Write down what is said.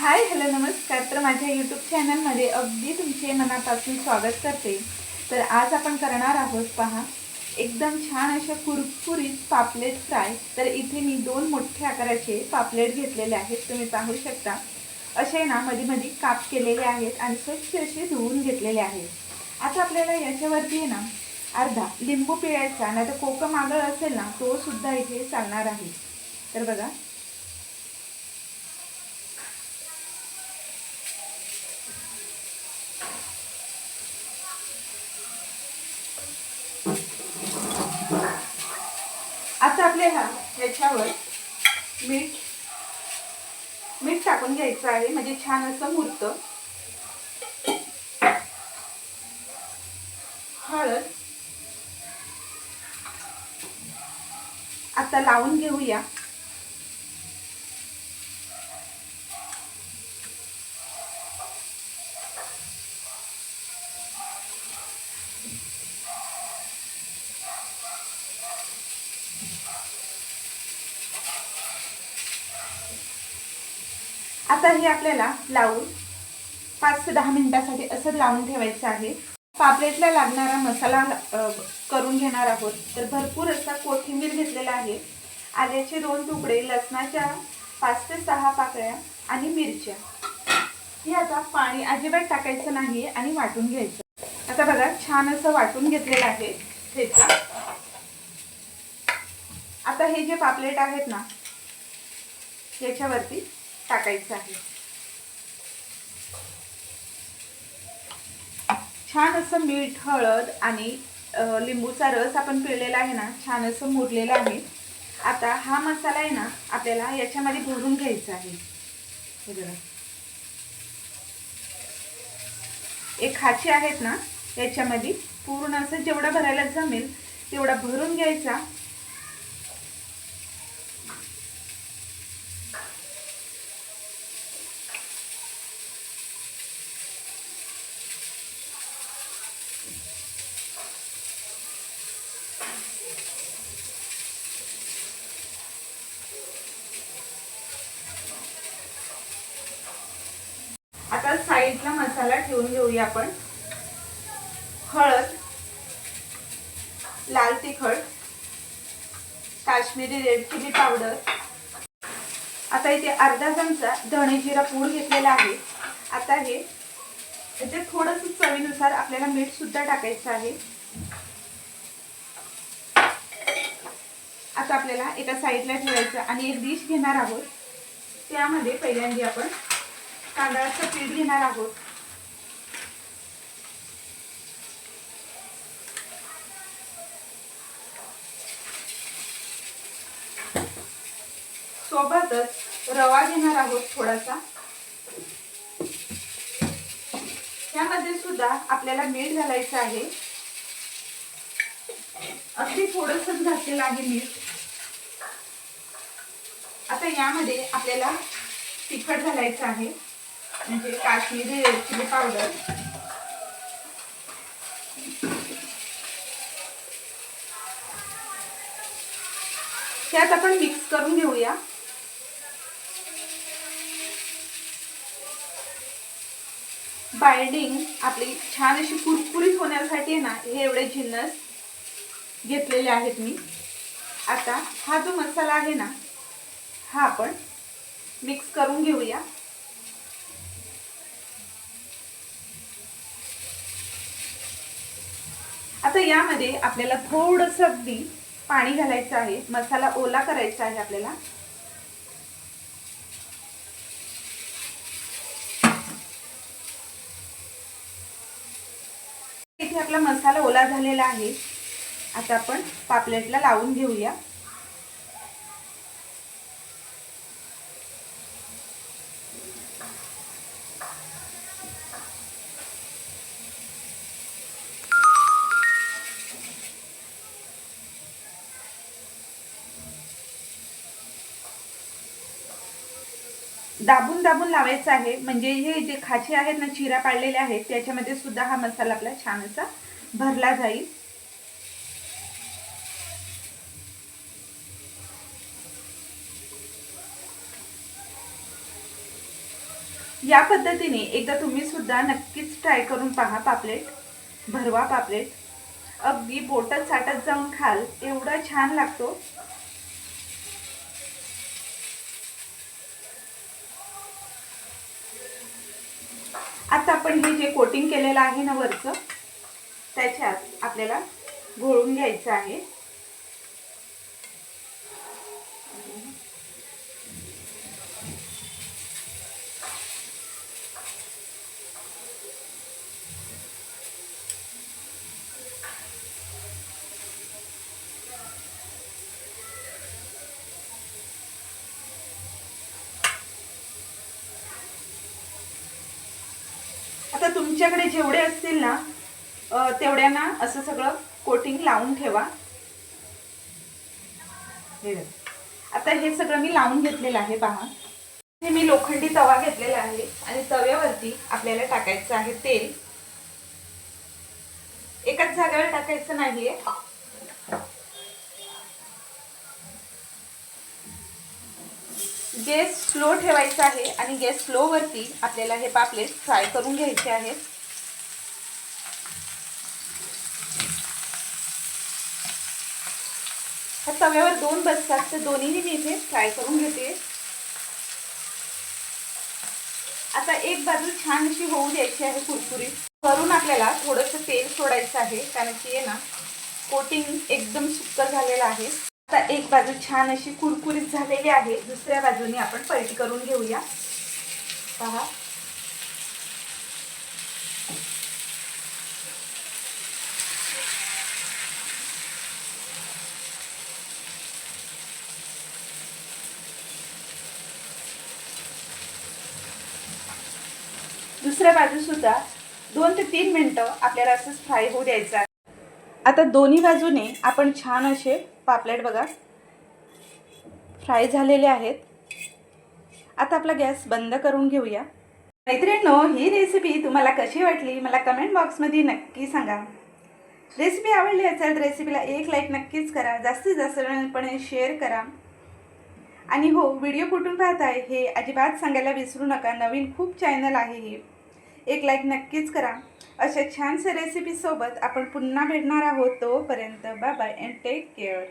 Hi hello नमस्कार. तर माझ्या यूट्यूब चॅनलमध्ये अगदी तुमचे मनापासून स्वागत करते. तर आज आपण करणार आहोत पहा एकदम छान अशा कुरकुरीत पापलेट फ्राय. तर इथे मी दोन मोठ्या आकाराचे पापलेट घेतलेले आहेत तुम्ही पाहू शकता. असे ना मध्ये मध्ये काप केलेले आहेत आणि स्वच्छ असे धुवून घेतलेले आहेत. आता आपल्याला याच्यावरती आहे ना अर्धा लिंबू पिळायचा नाही तर कोकम आगळ असेल ना तो सुद्धा इथे चालणार आहे. तर बघा आता आपल्याला ह्याच्यावर. मीठ. मीठ टाकून घ्यायचं आहे म्हणजे छान असं मुरत. हळद. आता लावून घेऊया. आता हे आपल्याला लावून पाच ते दहा मिनिटासाठी असं लावून ठेवायचं आहे. पापलेटला लागणारा मसाला करून घेणार आहोत. तर भरपूर असा कोथिंबीर घेतलेला आहे. आल्याचे दोन तुकडे लसणाच्या पाच ते सहा पाकळ्या आणि मिरच्या. हे आता पाणी अजिबात टाकायचं नाही आणि वाटून घ्यायचं. आता बघा छान असं वाटून घेतलेलं आहे ठेचा आता हे जे पापलेट आहेत ना याच्यावरती टाकायचं आहे. छान असं मीठ हळद आणि लिंबूचा रस आपण पिळलेला आहे ना छान असं मुरलेला आहे. आता हा मसाला आहे ना आपल्याला याच्यामध्ये भरून घ्यायचा आहे. हे बघा. एक खाची आहेत ना याच्यामध्ये. पूर्ण असं जेवढं भरायला जमेल तेवढा भरून घ्यायचा आता साईडला मसाला ठेवून घेऊया आपण. हळद लाल तिखट काश्मीरी रेड चिली पावडर. आता इथे अर्धा चमचा धणे जिरा पूड घेतलेला आहे. आता हे याच्यात थोडंसं चवीनुसार आपल्याला मीठ सुद्धा टाकायचं आहे. आता आपल्याला एका साईडला ठेवायचं आणि एक डिश घेणार आहोत. त्यामध्ये पहिल्यांदा आपण तांदळाचं पीठ घेणार आहोत. सोबतच रवा घेणार आहोत थोडासा. त्यामध्ये सुद्धा आपल्याला मीठ घालायचं आहे. अगदी थोडंसंच घातलेलं आहे मीठ. आता यामध्ये आपल्याला तिखट घालायचं आहे. म्हणजे काश्मीरी चिली पावडर. त्यात आपण मिक्स करून घेऊया. बाइंडिंग आपली छान अशी कुरकुरीत होण्यासाठी ना हे एवढे जिन्नस घेतलेले आहेत मी. आता हा जो मसाला आहे ना हा आपण मिक्स करून घेऊया. आता यामध्ये आपल्याला थोडंसं अगदी पाणी घालायचं आहे. मसाला ओला करायचा आहे आपल्याला. इथे आपला मसाला ओला झालेला आहे. आता आपण पापलेटला लावून घेऊया. दाबून दाबून लावायचं आहे. म्हणजे हे जे खाचे आहेत ना चिरा पाडलेले आहेत त्याच्यामध्ये सुद्धा हा मसाला आपला छान असा भरला जाईल. या पद्धतीने एकदा तुम्ही सुद्धा नक्कीच ट्राय करून पहा पापलेट. भरवा पापलेट. अगदी बोटत साठत जाऊन खाल एवढा छान लागतो. आता आपण हे जे कोटिंग केलेलं आहे ना वरचं त्याच्यात आपल्याला घोळून घ्यायचं आहे. आता तुमच्याकडे जेवढे असतील ना तेवढ्यांना असं सगळं कोटिंग लावून ठेवा. आता हे सगळं मी लावून घेतलेलं आहे पहा. हे मी लोखंडी तवा घेतलेला आहे आणि तव्यावरती आपल्याला टाकायचं आहे तेल. एकाच जागेवर टाकायचं नाहीये. गॅस स्लो ठेवायचा आहे आणि गॅस स्लोवरती आपल्याला हे पापलेट फ्राय करून घ्यायचे आहेत ह्या तव्यावर दोन बसतात तर दोन्हीही मी इथे फ्राय करून घेते. आता एक बाजू छान अशी होऊ द्यायची आहे कुरकुरीत. वरून आपल्याला थोडंसं तेल सोडायचं आहे कारण की आहे ना कोटिंग एकदम सुक्क झालेलं आहे. आता एक बाजू छान अशी कुरकुरीत झालेली आहे. दुसऱ्या बाजूने आपण पलटी करून घेऊया. पहा. दुसऱ्या बाजूसुद्धा दोन ते तीन मिनटं आपल्याला असंच फ्राय होऊ द्यायचं आता दोन्ही बाजूने आपण छान असे पापलेट बघा. फ्राय झालेले आहेत. आता आपला गॅस बंद करून घेऊया. मैत्रिणींनो ही रेसिपी तुम्हाला कशी वाटली? मला कमेंट बॉक्समध्ये नक्की सांगा. रेसिपी आवडली असेल तर रेसिपीला एक लाईक नक्कीच करा. जास्तीत जास्तपणे शेअर करा. आणि हो व्हिडिओ कुठून पाहताय हे अजिबात सांगायला विसरू नका. नवीन खूप चॅनल आहे हे. एक लाईक नक्कीच करा. अशा छानशा रेसिपीसोबत आपण पुन्हा भेटणार आहोत तोपर्यंत bye bye and take care